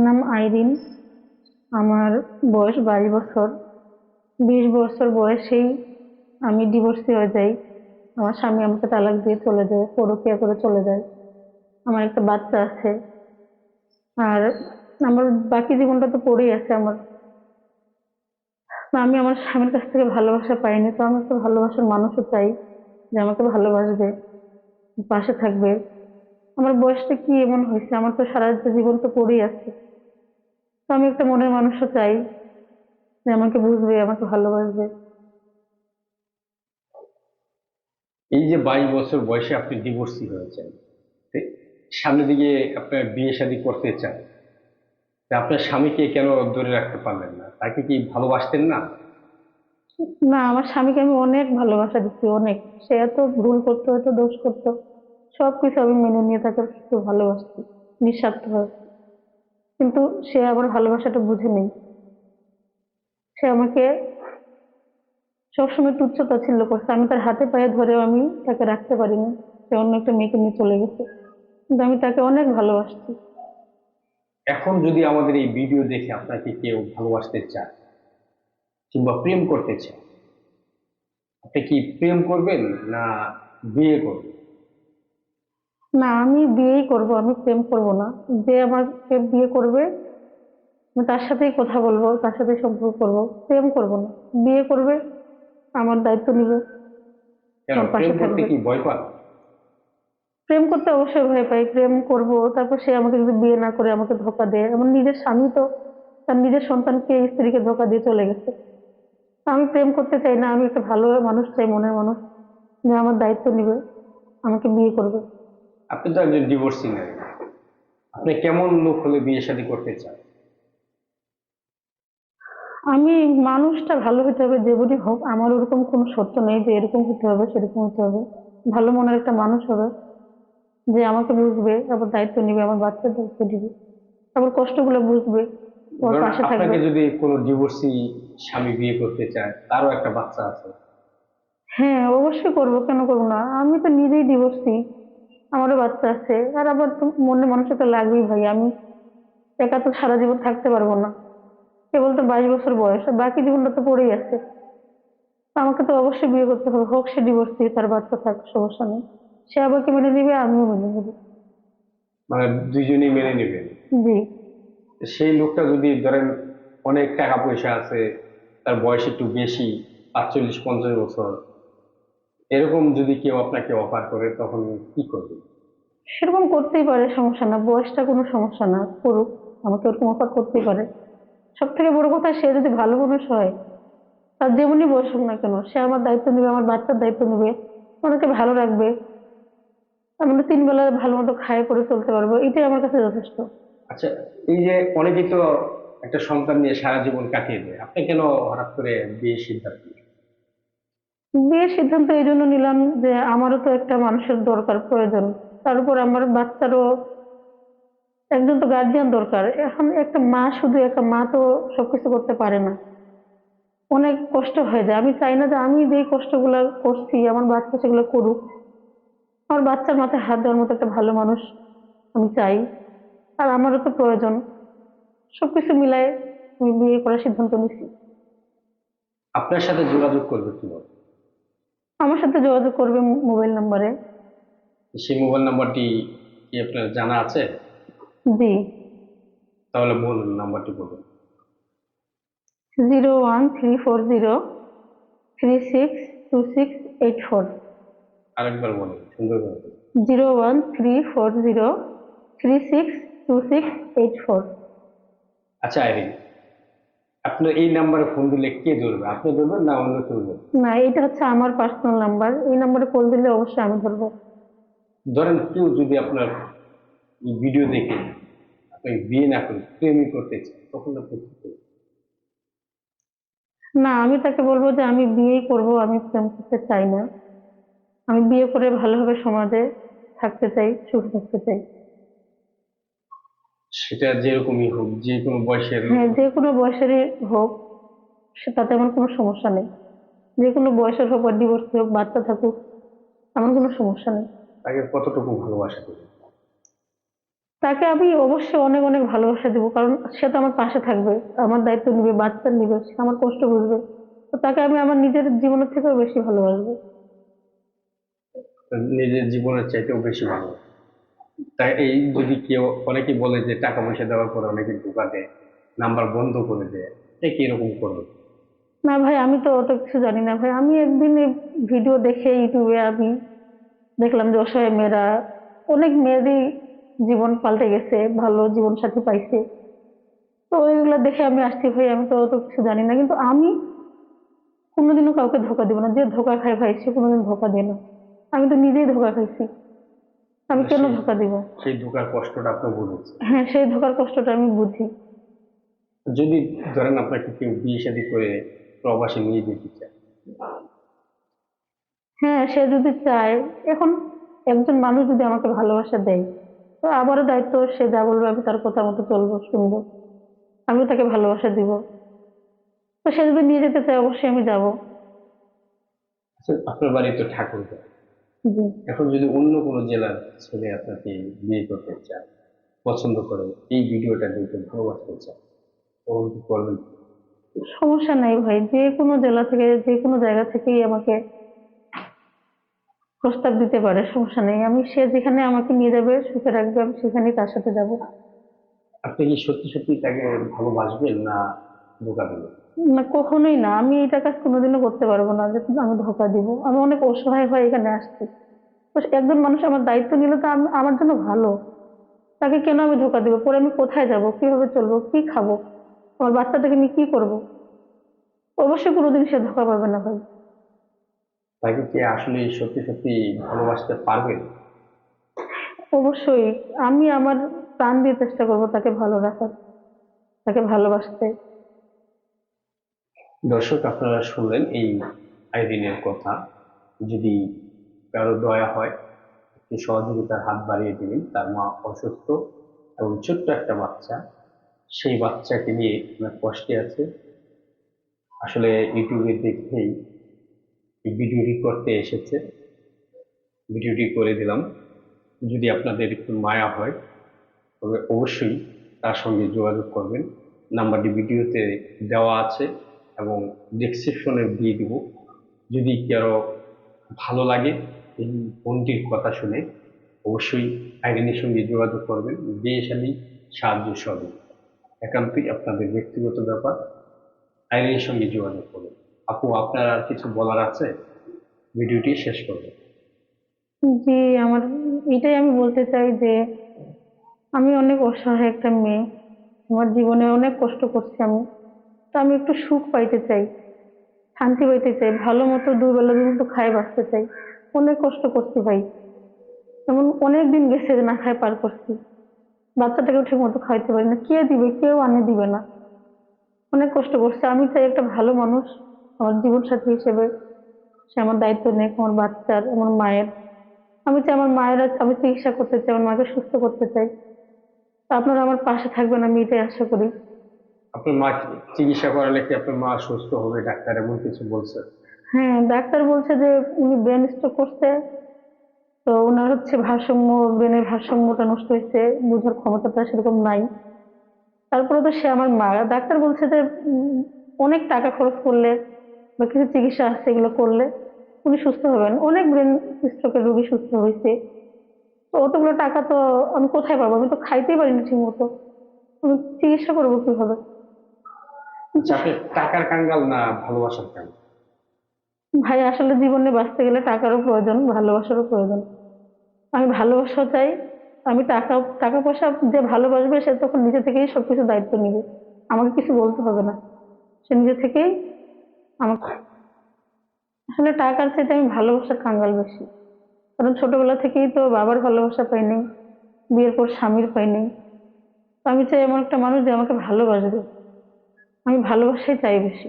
নাম আইরিন। আমার বয়স বাইশ বছর। বিশ বছর বয়সেই আমি ডিভোর্সি হয়ে যাই। আমার স্বামী আমাকে তালাক দিয়ে চলে যায়, পরকীয়া করে চলে যায়। আমার একটা বাচ্চা আছে। আর আমার বাকি জীবনটা তো পড়েই আছে আমার। আমি আমার স্বামীর কাছ থেকে ভালোবাসা পাইনি, তো আমি একটা ভালোবাসার মানুষও চাই যে আমাকে ভালোবাসবে, পাশে থাকবে। আমার বয়সটা কি এমন হয়েছে? আমার তো সারা জীবন তো পড়েই আছে। আমি একটা মনের মানুষও চাই যে আমাকে বুঝবে আমাকে ভালোবাসবে। এই যে বাইশ বছর বয়সে আপনি ডিভোর্সি হয়েছেন সামনের দিকে আপনার বিয়ে শাদী করতে চান আপনার স্বামীকে কেন ধরে রাখতে পারলেন না? তাকে কি ভালোবাসতেন না? না আমার স্বামীকে আমি অনেক ভালোবাসা দিচ্ছি অনেক। সে এত ভুল করতো এত দোষ করতো সব কিছু আমি মেনে নিয়ে তাকে ভালোবাসছি নিঃস্বার্থভাবে। কিন্তু সে আমার ভালোবাসাটা বুঝে নেই সে আমাকে সবসময় তুচ্ছ তাচ্ছিল্য করছে। আমি তার হাতে পায়ে ধরেও আমি তাকে রাখতে পারিনি। সে অন্য একটা মেয়েকে নিয়ে চলে গেছে। কিন্তু আমি তাকে অনেক ভালোবাসছি। এখন যদি আমাদের এই ভিডিও দেখে আপনাকে কেউ ভালোবাসতে চায় কিংবা প্রেম করতে চায়, আপনি কি প্রেম করবেন না বিয়ে করবেন? না আমি বিয়েই করব আমি প্রেম করব না। যে আমাকে বিয়ে করবে আমি তার সাথেই কথা বলব তার সাথেই সম্পর্ক করব। প্রেম করব না। বিয়ে করবে আমার দায়িত্ব নিবে। প্রেম করতে অবশ্যই ভয় পাই প্রেম করব তারপর সে আমাকে যদি বিয়ে না করে আমাকে ধোকা দেয়। আমার নিজের স্বামী তো তার নিজের সন্তানকে স্ত্রীকে ধোকা দিয়ে চলে গেছে। আমি প্রেম করতে চাই না। আমি একটা ভালো মানুষ চাই মনের মানুষ। যে আমার দায়িত্ব নিবে আমাকে বিয়ে করবে। আপনি তো একজন ডিভোর্সি নারী আপনি কেমন লোক হলে বিয়ে শাদী করতে চান? আমি মানুষটা ভালো হতে হবে যেমনই হোক আমার ওরকম কোনো শর্ত নেই যে এরকম হতে হবে সেরকম হতে হবে। ভালো মনের একটা মানুষ হবে যে আমাকে বুঝবে আবার দায়িত্ব নিবে আমার বাচ্চার দায়িত্ব নিবে আবার কষ্টগুলো বুঝবে ওর পাশে থাকবে। আপনাকে যদি কোনো ডিভোর্সি স্বামী বিয়ে করতে চায় তারও একটা বাচ্চা আছে। হ্যাঁ অবশ্যই করব কেন করব না? আমি তো নিজেই ডিভোর্সি আমারও বাচ্চা আছে। আর আবার তো মনে মানুষের তো লাগবেই ভাই আমি একা তো সারা জীবন থাকতে পারব না। কেবল তো বাইশ বছর বয়স আর বাকি জীবনটা তো পড়েই আছে। আমাকে তো অবশ্যই বিয়ে করতে হবে হোক সে ডিভোর্সি তার বাচ্চা থাক সমস্যা নেই। সে আমাকে মেনে নিবে আমিও মেনে নেব। মানে দুইজনেই মেনে নেবেন জি। সেই লোকটা যদি ধরেন অনেক টাকা পয়সা আছে তার বয়স একটু বেশি পাঁচচল্লিশ পঞ্চাশ বছর এরকম যদি কেউ আপনাকে অফার করে তখন কি করবে? সেরকম করতেই পারে সমস্যা না। বয়সটা কোনো সমস্যা না করুক। আমাকে ওরকম অফার করতেই পারে। সব থেকে বড় কথা সে যদি ভালো মানুষ হয় তার যেমনই বয়স হোক না কেন সে আমার দায়িত্ব নেবে আমার বাচ্চার দায়িত্ব নেবে আমাকে ভালো রাখবে। আমরা তিন বেলা ভালো মতো খায় করে চলতে পারব এটাই আমার কাছে যথেষ্ট। আচ্ছা এই যে অনেকেই তো একটা সন্তান নিয়ে সারা জীবন কাটিয়ে দেয় আপনি কেন হঠাৎ করে বিয়ের সিদ্ধান্ত? বিয়ের সিদ্ধান্ত এই জন্য নিলাম যে আমারও তো একটা মানুষের দরকার, প্রয়োজন। তার উপর আমার বাচ্চারও একজন তো গার্জিয়ান দরকার। এখন একটা মা, শুধু একটা মা তো সবকিছু করতে পারে না। অনেক কষ্ট হয়ে যায়। আমি চাই না যে আমি যে কষ্টগুলো করছি, আমার বাচ্চা সেগুলো করুক। আমার বাচ্চার মাথায় হাত দেওয়ার মতো একটা ভালো মানুষ আমি চাই। আর আমারও তো প্রয়োজন। সবকিছু মিলায় আমি বিয়ে করার সিদ্ধান্ত নিছি। আপনার সাথে যোগাযোগ করবে কীভাবে? আমার সাথে যোগাযোগ করবে মোবাইল নাম্বারে। সেই মোবাইল নাম্বারটি কি আপনার জানা আছে? জি। তাহলে বলুন নাম্বারটি বলুন। Zero one three four zero three six two six eight four. আরেকবার বলুন সুন্দর করে বলুন। Zero one three four zero three six two six eight four. আচ্ছা আইরিন। আপনার এই নাম্বারে ফোন দিলে কে ধরবে? আপনি ধরবেন না অন্য কেউ ধরবে? না এটা হচ্ছে আমার পার্সোনাল নাম্বার এই নাম্বারে কল দিলে অবশ্যই আমি ধরবো। ধরেন কেউ যদি আপনার ভিডিও দেখে আপনি বিয়ে না করে প্রেমই করতে চায় তখন আপনি কি করবেন? না আমি তাকে বলব যে আমি বিয়েই করব আমি প্রেম করতে চাই না। আমি বিয়ে করে ভালোভাবে সমাজে থাকতে চাই সুখে থাকতে চাই। সেটা যেরকমই হোক যে কোনো বয়সের হ্যাঁ যে কোনো বয়সেরই হোক সে তাতে আমার কোনো সমস্যা নেই। যে কোনো বয়সের হোক বা ডিভোর্স হোক বাচ্চা থাকুক আমার কোনো সমস্যা নেই। তাকে কতটুকু ভালোবাসা দেবে? তাকে আমি অবশ্যই অনেক অনেক ভালোবাসা দেবো কারণ সে তো আমার পাশে থাকবে আমার দায়িত্ব নিবে বাচ্চা নিবে সে আমার কষ্ট বুঝবে। তো তাকে আমি আমার নিজের জীবনের থেকেও বেশি ভালোবাসবো। নিজের জীবনের চাইতেও বেশি ভালো তাই এই যদি কেউ অনেকে বলে যে টাকা পয়সা দেওয়ার পরে অনেকে ধোকা দেয় নাম্বার বন্ধ করে দেয়। কি এরকম করবে? না ভাই, আমি তো অত কিছু জানি না ভাই। আমি একদিন ভিডিও দেখে ইউটিউবে আমি দেখলাম যে অসহায় মেয়েরা, অনেক মেয়েরই জীবন পাল্টে গেছে, ভালো জীবন সাথী পাইছে। তো ওইগুলো দেখে আমি আসছি ভাই, আমি তো অত কিছু জানি না। কিন্তু আমি কোনোদিনও কাউকে ধোকা দিব না। যে ধোকা খায় ভাই, সে কোনোদিন ধোকা দেয় না। আমি তো নিজেই ধোকা খাইছি। আমি কেন ধোকা দিব? সেই ধোকার কষ্টটা আপনি বুঝেছেন হ্যাঁ সেই ধোকার কষ্টটা আমি বুঝি। যদি ধরেন আপনাকে কেউ বিয়ে শাদী করে প্রবাসে নিয়ে যেতে চায়। হ্যাঁ সে যদি চায় এখন একজন মানুষ যদি আমাকে ভালোবাসা দেয় তো আমারও দায়িত্ব সে যা বলবে আমি তার কথা মতো চলবো শুনব। আমিও তাকে ভালোবাসা দিব। তো সে যদি নিয়ে যেতে চায় অবশ্যই আমি যাব। আচ্ছা, আপনার বাড়ি তো ঠাকুরগাঁও জি। এখন যদি অন্য কোনো জেলার ছেলে আপনাকে বিয়ে করতে চায় পছন্দ করে এই ভিডিওটা দেখে ভালোবাসতে চায় তখন কি করবেন? সমস্যা নাই ভাই যে কোনো জেলা থেকে যে কোনো জায়গা থেকেই আমাকে প্রস্তাব দিতে পারে সমস্যা নেই। আমি সে যেখানে আমাকে নিয়ে যাবে সুখে রাখবে আমি সেখানেই তার সাথে যাব। আপনি কি সত্যি সত্যি তাকে ভালোবাসবেন না ধোকা দেবেন না কখনোই না। আমি এটা কাজ কোনোদিনও করতে পারব না যে আমি ধোকা দিব। আমি অনেক অসহায় হয়ে এখানে আসছি। একজন মানুষ আমার দায়িত্ব নিলে তো আমি আমার জন্য ভালো। তাকে কেন আমি ধোকা দিব? পরে আমি কোথায় যাব? কীভাবে চলবো? কি খাব? আমার বাচ্চাটাকে নিয়ে কি করব? অবশ্যই কোনোদিন সে ধোকা পাবে না ভাই। তাকে কি আসলে সত্যি সত্যি ভালোবাসতে পারবেন অবশ্যই। আমি আমার প্রাণ দিয়ে চেষ্টা করব তাকে ভালো রাখার তাকে ভালোবাসতে। দর্শক, আপনারা শুনলেন এই আইরিনের কথা। যদি কারও দয়া হয়, একটু সহযোগিতার হাত বাড়িয়ে দিবেন। তার মা অসুস্থ এবং ছোট্ট একটা বাচ্চা, সেই বাচ্চাকে নিয়ে অনেক কষ্টে আছে। আসলে ইউটিউবে দেখেই ভিডিওটি করতে এসেছে। ভিডিওটি করে দিলাম। যদি আপনাদের একটু মায়া হয়, তবে অবশ্যই তার সঙ্গে যোগাযোগ করবেন। নাম্বারটি ভিডিওতে দেওয়া আছে। এবং ডেসক্রিপশনে দিয়ে দিব। যদি কারও ভালো লাগে এই বোনটির কথা শুনে, অবশ্যই আইরিনের সঙ্গে যোগাযোগ করবেন। বিয়ে শাদী সাহায্য সবই একান্তই আপনাদের ব্যক্তিগত ব্যাপার আইরিনের সঙ্গে যোগাযোগ করবেন। আপু, আপনার আর কিছু বলার আছে? ভিডিওটি শেষ করবেন জি, আমার এটাই আমি বলতে চাই যে আমি অনেক অসহায় একটা মেয়ে। আমার জীবনে অনেক কষ্ট করছি আমি। তো আমি একটু সুখ পাইতে চাই, শান্তি পাইতে চাই, ভালো মতো দুবেলা দুমতো খাই বাঁচতে চাই। অনেক কষ্ট করছি ভাই। এমন অনেক দিন গেছে না খাই পার করছি। বাচ্চাটাকেও ঠিক মতো খাইতে পারি না। কে দিবে? কেউ আনে দিবে না। অনেক কষ্ট করছে। আমি চাই একটা ভালো মানুষ আমার জীবন সাথী হিসেবে। সে আমার দায়িত্ব নেক, আমার বাচ্চার, আমার মায়ের। আমি চাই আমার মায়ের আমি চিকিৎসা করতে চাই, আমার মাকে সুস্থ করতে চাই। আপনারা আমার পাশে থাকবেন আমি এটাই আশা করি। আপনার মা চিকিৎসা করালে কি আপনার মা সুস্থ হবে? ডাক্তার এমন কিছু বলছে? হ্যাঁ ডাক্তার বলছে যে উনি ব্রেন স্ট্রোক করছে। তো ওনার হচ্ছে ভারসাম্য ব্রেনের ভারসাম্যটা নষ্ট হয়েছে, বোঝার ক্ষমতাটা সেরকম নাই। তারপরে তো সে আমার মা। ডাক্তার বলছে যে অনেক টাকা খরচ করলে বা কিছু চিকিৎসা আছে এগুলো করলে উনি সুস্থ হবেন। অনেক ব্রেন স্ট্রোকের রোগী সুস্থ হয়েছে। তো অতগুলো টাকা তো আমি কোথায় পাবো? আমি তো খাইতেই পারিনি ঠিক মতো আমি চিকিৎসা করব কীভাবে? আচ্ছা, আপনি টাকার কাঙ্গাল না ভালোবাসার কাঙ্গাল? ভাই আসলে জীবনে বাঁচতে গেলে টাকারও প্রয়োজন ভালোবাসারও প্রয়োজন। আমি ভালোবাসা চাই আমি টাকা টাকা পয়সা যে ভালোবাসবে সে তখন নিজে থেকেই সবকিছু দায়িত্ব নিবে। আমাকে কিছু বলতে হবে না। সে নিজে থেকেই আমাকে আসলে টাকার চাইতে আমি ভালোবাসার কাঙ্গাল বেশি। কারণ ছোটবেলা থেকেই তো বাবার ভালোবাসা পাইনি বিয়ের পর স্বামীর পাইনি আমি চাই এমন একটা মানুষ যে আমাকে ভালোবাসবে। আমি ভালোবাসাই চাই বেশি।